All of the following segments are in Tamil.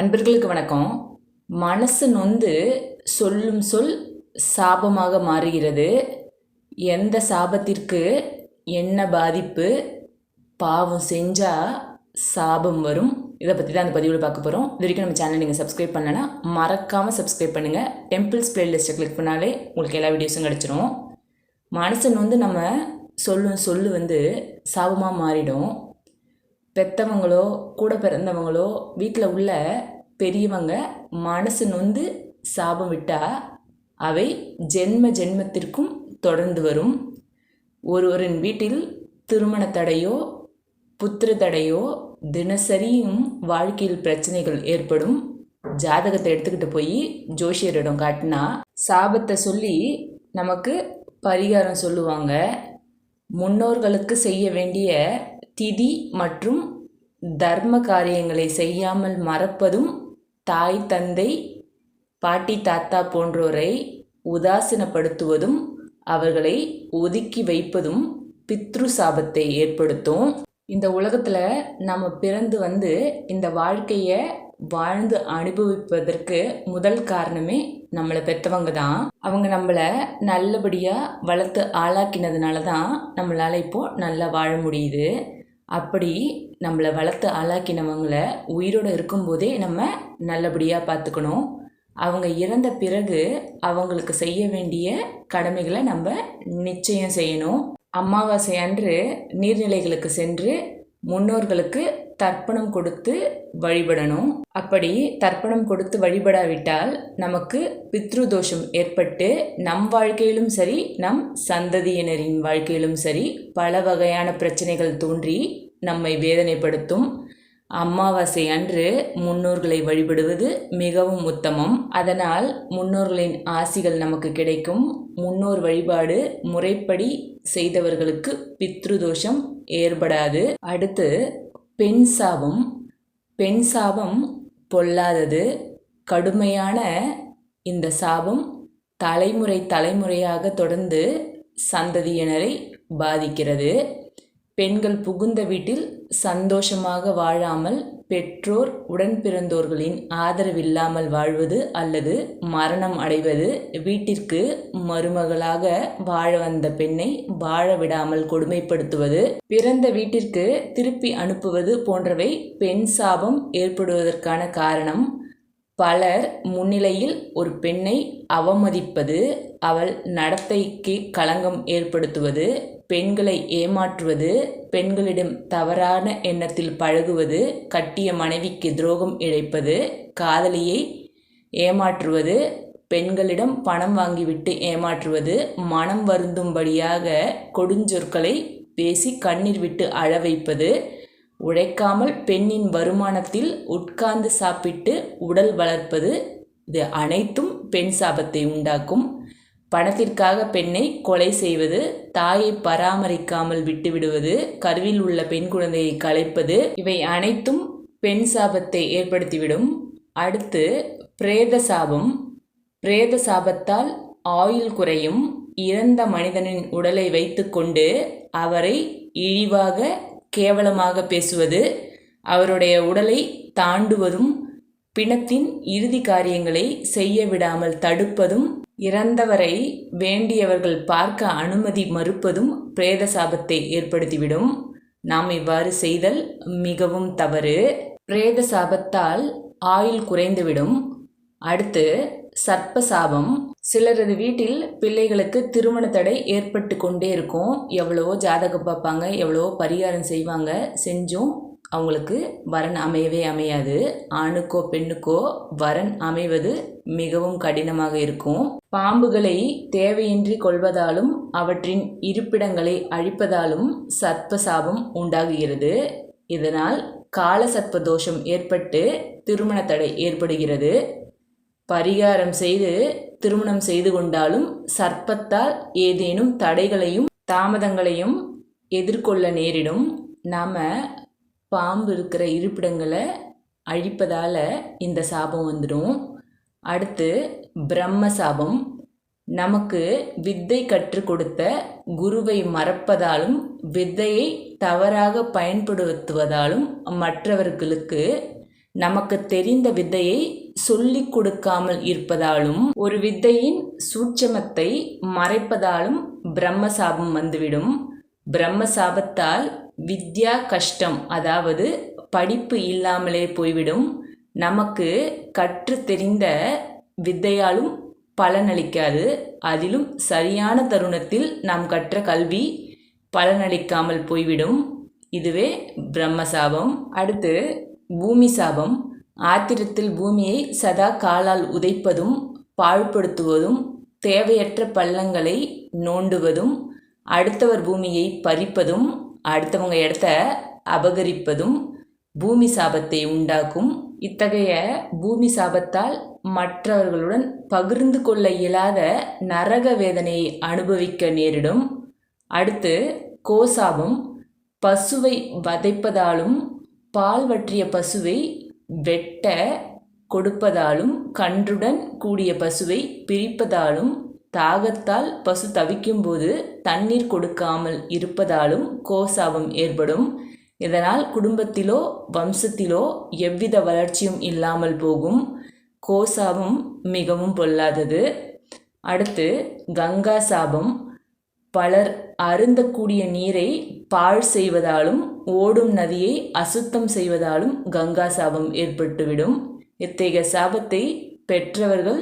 அன்பர்களுக்கு வணக்கம். மனசு நொந்து சொல்லும் சொல் சாபமாக மாறுகிறது. எந்த சாபத்திற்கு என்ன பாதிப்பு பாவம் செஞ்சால் சாபம் வரும்? இதை பற்றி தான் அந்த பதிவில் பார்க்க போகிறோம் இது வரைக்கும் நம்ம சேனல் நீங்கள் சப்ஸ்கிரைப் பண்ணலன்னா மறக்காமல் சப்ஸ்கிரைப் பண்ணுங்கள் டெம்பிள்ஸ் பிளேலிஸ்ட்டை கிளிக் பண்ணாலே உங்களுக்கு எல்லா வீடியோஸும் கிடச்சிரும். மனசன் வந்து நம்ம சொல்லும் சொல்லு வந்து சாபமாக மாறிடும். பெத்தவங்களோ கூட பிறந்தவங்களோ வீட்டில் உள்ள பெரியவங்க மனசு நொந்து சாபம் விட்டால் அவை ஜென்ம ஜென்மத்திற்கும் தொடர்ந்து வரும். ஒருவரின் வீட்டில் திருமண தடையோ புத்திர தடையோ தினசரியும் வாழ்க்கையில் பிரச்சனைகள் ஏற்படும். ஜாதகத்தை எடுத்துக்கிட்டு போய் ஜோஷியரிடம் காட்டினா சாபத்தை சொல்லி நமக்கு பரிகாரம் சொல்லுவாங்க. முன்னோர்களுக்கு செய்ய வேண்டிய திதி மற்றும் தர்ம காரியங்களை செய்யாமல் மறப்பதும் தாய் தந்தை பாட்டி தாத்தா போன்றோரை உதாசீனப்படுத்துவதும் அவர்களை ஒதுக்கி வைப்பதும் பித்ரு சாபத்தை ஏற்படுத்தும். இந்த உலகத்தில் நம்ம பிறந்து வந்து இந்த வாழ்க்கையை வாழ்ந்து அனுபவிப்பதற்கு முதல் காரணமே நம்மளை பெற்றவங்க தான். அவங்க நம்மளை நல்லபடியாக வளர்த்து ஆளாக்கினதுனால தான் நம்மளால் இப்போது நல்லா வாழ முடியுது. அப்படி நம்மளை வளர்த்து ஆளாக்கினவங்களை உயிரோடு இருக்கும்போதே நம்ம நல்லபடியாக பார்த்துக்கணும். அவங்க இறந்த பிறகு அவங்களுக்கு செய்ய வேண்டிய கடமைகளை நம்ம நிச்சயம் செய்யணும். அமாவாசை அன்று நீர்நிலைகளுக்கு சென்று முன்னோர்களுக்கு தர்ப்பணம் கொடுத்து வழிபடணும். அப்படி தர்ப்பணம் கொடுத்து வழிபடாவிட்டால் நமக்கு பித்ரு தோஷம் ஏற்பட்டு நம் வாழ்க்கையிலும் சரி நம் சந்ததியினரின் வாழ்க்கையிலும் சரி பல வகையான பிரச்சனைகள் தோன்றி நம்மை வேதனைப்படுத்தும். அமாவாசை அன்று முன்னோர்களை வழிபடுவது மிகவும் உத்தமம். அதனால் முன்னோர்களின் ஆசிகள் நமக்கு கிடைக்கும். முன்னோர் வழிபாடு முறைப்படி செய்தவர்களுக்கு பித்ரு தோஷம் ஏற்படாது. அடுத்து பெண் சாபம். பெண் சாபம் பொல்லாதது. கடுமையான இந்த சாபம் தலைமுறை தலைமுறையாக தொடர்ந்து சந்ததியினரை பாதிக்கிறது. பெண்கள் புகுந்த வீட்டில் சந்தோஷமாக வாழாமல் பெற்றோர் உடன் பிறந்தோர்களின் ஆதரவில்லாமல் வாழ்வது அல்லது மரணம் அடைவது வீட்டிற்கு மருமகளாக வாழ வந்த பெண்ணை வாழ விடாமல் கொடுமைப்படுத்துவது பிறந்த வீட்டிற்கு திருப்பி அனுப்புவது போன்றவை பெண் சாபம் ஏற்படுவதற்கான காரணம். பலர் முன்னிலையில் ஒரு பெண்ணை அவமதிப்பது அவள் நடத்தைக்கு களங்கம் ஏற்படுத்துவது பெண்களை ஏமாற்றுவது பெண்களிடம் தவறான எண்ணத்தில் பழகுவது கட்டிய மனைவிக்கு துரோகம் இழைப்பது காதலியை ஏமாற்றுவது பெண்களிடம் பணம் வாங்கிவிட்டு ஏமாற்றுவது மனம் வருந்தும்படியாக கொடுஞ்சொற்களை பேசி கண்ணீர் விட்டு அழ வைப்பது உழைக்காமல் பெண்ணின் வருமானத்தில் உட்கார்ந்து சாப்பிட்டு உடல் வளர்ப்பது இது அனைத்தும் பெண் சாபத்தை உண்டாக்கும். பணத்திற்காக பெண்ணை கொலை செய்வது தாயை பராமரிக்காமல் விட்டுவிடுவது கருவில் உள்ள பெண் குழந்தையை கலைப்பது இவை அனைத்தும் பெண் சாபத்தை ஏற்படுத்திவிடும். அடுத்து பிரேத சாபம். பிரேத சாபத்தால் ஆயுள் குறையும். இறந்த மனிதனின் உடலை வைத்துக்கொண்டு அவரை இழிவாக கேவலமாக பேசுவது அவருடைய உடலை தாண்டுவதும் பிணத்தின் இறுதி காரியங்களை செய்ய விடாமல் தடுப்பதும் இறந்தவரை வேண்டியவர்கள் பார்க்க அனுமதி மறுப்பதும் பிரேத சாபத்தை ஏற்படுத்திவிடும். நாம் இவ்வாறு செய்தல் மிகவும் தவறு. பிரேத சாபத்தால் ஆயுள் குறைந்துவிடும். அடுத்து சர்ப்ப சாபம் சிலரது வீட்டில் பிள்ளைகளுக்கு திருமண தடை ஏற்பட்டு கொண்டே இருக்கும். எவ்வளவோ ஜாதகம் பார்ப்பாங்க எவ்வளவோ பரிகாரம் செய்வாங்க செஞ்சும். அவங்களுக்கு வரன் அமையவே அமையாது. ஆணுக்கோ பெண்ணுக்கோ வரன் அமைவது மிகவும் கடினமாக இருக்கும். பாம்புகளை தேவையின்றி கொள்வதாலும் அவற்றின் இருப்பிடங்களை அழிப்பதாலும் சர்ப்ப சாபம் உண்டாகுகிறது. இதனால் கால சர்ப்ப தோஷம் ஏற்பட்டு திருமண தடை ஏற்படுகிறது. பரிகாரம் செய்து திருமணம் செய்து கொண்டாலும் சர்ப்பத்தால் ஏதேனும் தடைகளையும் தாமதங்களையும் எதிர்கொள்ள நேரிடும். நாம் பாம்பு இருக்கிற இருப்பிடங்களை அழிப்பதால் இந்த சாபம் வந்துடும். அடுத்து பிரம்ம சாபம். நமக்கு வித்தை கற்றுக் கொடுத்த குருவை மறப்பதாலும் வித்தையை தவறாக பயன்படுத்துவதாலும் மற்றவர்களுக்கு நமக்கு தெரிந்த வித்தையை சொல்லிக் கொடுக்காமல் இருப்பதாலும் ஒரு வித்தையின் சூட்சமத்தை மறைப்பதாலும் பிரம்மசாபம் வந்துவிடும். பிரம்மசாபத்தால் வித்யா கஷ்டம் அதாவது படிப்பு இல்லாமலே போய்விடும். நமக்கு கற்று தெரிந்த வித்தையாலும் பலனளிக்காது. அதிலும் சரியான தருணத்தில் நாம் கற்ற கல்வி பலனளிக்காமல் போய்விடும். இதுவே பிரம்மசாபம். அடுத்து பூமி சாபம். ஆத்திரத்தில் பூமியை சதா காலால் உதைப்பதும் பாழ்படுத்துவதும் தேவையற்ற பள்ளங்களை நோண்டுவதும் அடுத்தவர் பூமியை பறிப்பதும் அடுத்தவங்க இடத்த அபகரிப்பதும் பூமி சாபத்தை உண்டாக்கும். இத்தகைய பூமி சாபத்தால் மற்றவர்களுடன் பகிர்ந்து கொள்ள இயலாத நரக வேதனையை அனுபவிக்க நேரிடும். அடுத்து கோசாபம் பசுவை வதைப்பதாலும் பால் வற்றிய பசுவை வெட்ட கொடுப்பதாலும் கன்றுடன் கூடிய பசுவை பிரிப்பதாலும் தாகத்தால் பசு தவிக்கும்போது தண்ணீர் கொடுக்காமல் இருப்பதாலும் கோசாபம் ஏற்படும். இதனால் குடும்பத்திலோ வம்சத்திலோ எவ்வித வளர்ச்சியும் இல்லாமல் போகும். கோசாபம் மிகவும் பொல்லாதது. அடுத்து கங்கா சாபம். பலர் அருந்தக்கூடிய நீரை பாழ் செய்வதாலும் ஓடும் நதியை அசுத்தம் செய்வதாலும் கங்கா சாபம் ஏற்பட்டுவிடும். இத்தகைய சாபத்தை பெற்றவர்கள்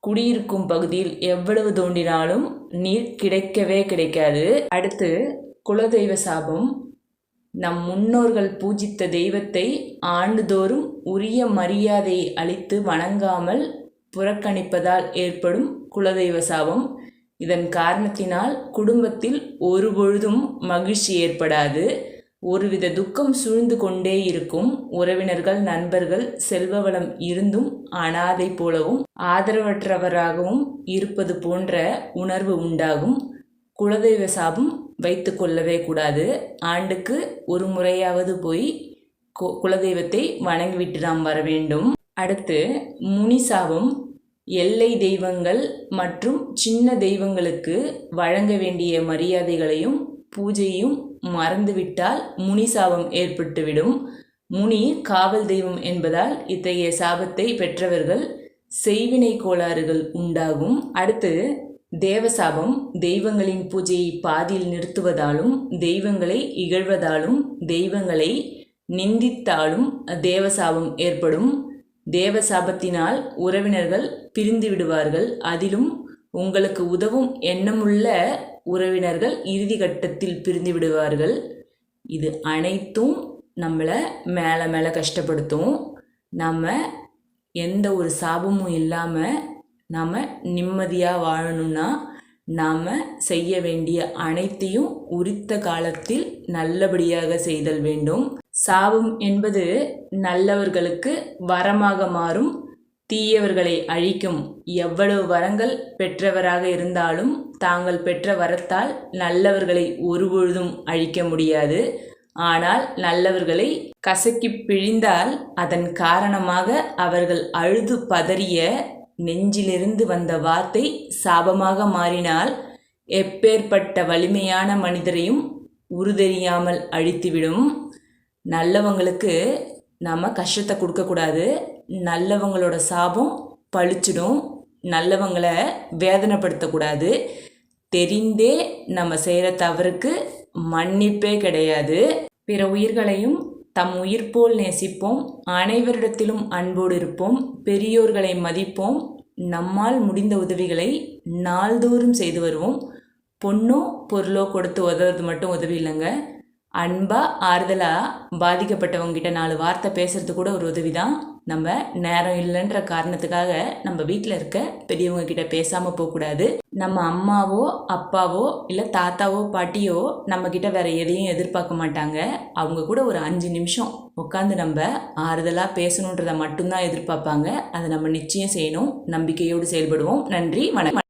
குடியிருக்கும் பகுதியில் எவ்வளவு தோண்டினாலும் நீர் கிடைக்கவே கிடைக்காது. அடுத்து குலதெய்வ சாபம். நம் முன்னோர்கள் பூஜித்த தெய்வத்தை ஆண்டுதோறும் உரிய மரியாதையை அளித்து வணங்காமல் புறக்கணிப்பதால் ஏற்படும் குலதெய்வ சாபம். இதன் காரணத்தினால் குடும்பத்தில் ஒருபொழுதும் மகிழ்ச்சி ஏற்படாது. ஒருவித துக்கம் சூழ்ந்து கொண்டே இருக்கும் உறவினர்கள் நண்பர்கள் செல்வ வளம் இருந்தும் அனாதை போலவும் ஆதரவற்றவராகவும் இருப்பது போன்ற உணர்வு உண்டாகும். குலதெய்வ சாபம் வைத்து கொள்ளவே கூடாது. ஆண்டுக்கு ஒரு முறையாவது போய் குலதெய்வத்தை வணங்கிவிட்டு நாம் வர வேண்டும். அடுத்து முனி சாபம் எல்லை தெய்வங்கள் மற்றும் சின்ன தெய்வங்களுக்கு வழங்க வேண்டிய மரியாதைகளையும் பூஜையும் மறந்துவிட்டால் முனி சாபம் ஏற்பட்டுவிடும். முனி காவல் தெய்வம் என்பதால் இத்தகைய சாபத்தை பெற்றவர்கள் செய்வினை கோளாறுகள் உண்டாகும். அடுத்து தேவசாபம் தெய்வங்களின் பூஜையை பாதியில் நிறுத்துவதாலும் தெய்வங்களை இகழ்வதாலும் தெய்வங்களை நிந்தித்தாலும் தேவசாபம் ஏற்படும். தேவசாபத்தினால் உறவினர்கள் பிரிந்து விடுவார்கள் அதிலும் உங்களுக்கு உதவும் எண்ணமுள்ள உறவினர்கள் இறுதி கட்டத்தில் பிரிந்து விடுவார்கள். இது அனைத்தும் நம்மளை மேலே மேலே கஷ்டப்படுத்தும். நம்ம எந்த ஒரு சாபமும் இல்லாமல் நாம் நிம்மதியாக வாழணும்னா நாம் செய்ய வேண்டிய அனைத்தையும் உரித்த காலத்தில் நல்லபடியாக செய்தல் வேண்டும். சாபம் என்பது நல்லவர்களுக்கு வரமாக மாறும். தீயவர்களை அழிக்கும் எவ்வளவு வரங்கள் பெற்றவராக இருந்தாலும் தாங்கள் பெற்ற வரத்தால் நல்லவர்களை ஒருபொழுதும் அழிக்க முடியாது. ஆனால் நல்லவர்களை கசக்கி பிழிந்தால் அதன் காரணமாக அவர்கள் அழுது பதறிய நெஞ்சிலிருந்து வந்த வார்த்தை சாபமாக மாறினால் எப்பேற்பட்ட வலிமையான மனிதரையும் உருதெரியாமல் அழித்துவிடும். நல்லவங்களுக்கு நம்ம கஷ்டத்தை கொடுக்கக்கூடாது. நல்லவங்களோட சாபம் பழிச்சிடும். நல்லவங்களை வேதனைப்படுத்தக்கூடாது. தெரிந்தே நம்ம செய்கிற தவறுக்கு மன்னிப்பே கிடையாது. பிற உயிர்களையும் தம் உயிர் போல் நேசிப்போம். அனைவரிடத்திலும் அன்போடு இருப்போம். பெரியோர்களை மதிப்போம். நம்மால் முடிந்த உதவிகளை நாள்தோறும் செய்து வருவோம். பொண்ணோ பொருளோ கொடுத்து உதவுறது மட்டும் உதவி இல்லைங்க. அன்பாக ஆறுதலாக பாதிக்கப்பட்டவங்ககிட்ட நாலு வார்த்தை பேசுறது கூட ஒரு உதவி தான் நம்ம நேரம் இல்லைன்ற காரணத்துக்காக நம்ம வீட்டில் இருக்க பெரியவங்க கிட்ட பேசாமல் போகக்கூடாது நம்ம அம்மாவோ அப்பாவோ இல்லை தாத்தாவோ பாட்டியோ நம்ம கிட்ட வேற எதையும் எதிர்பார்க்க மாட்டாங்க. அவங்க கூட ஒரு அஞ்சு நிமிஷம் உட்காந்து நம்ம ஆறுதலாக பேசணுன்றதை மட்டும்தான் எதிர்பார்ப்பாங்க. அதை நம்ம நிச்சயம் செய்யணும். நம்பிக்கையோடு செயல்படுவோம். நன்றி வணக்கம்.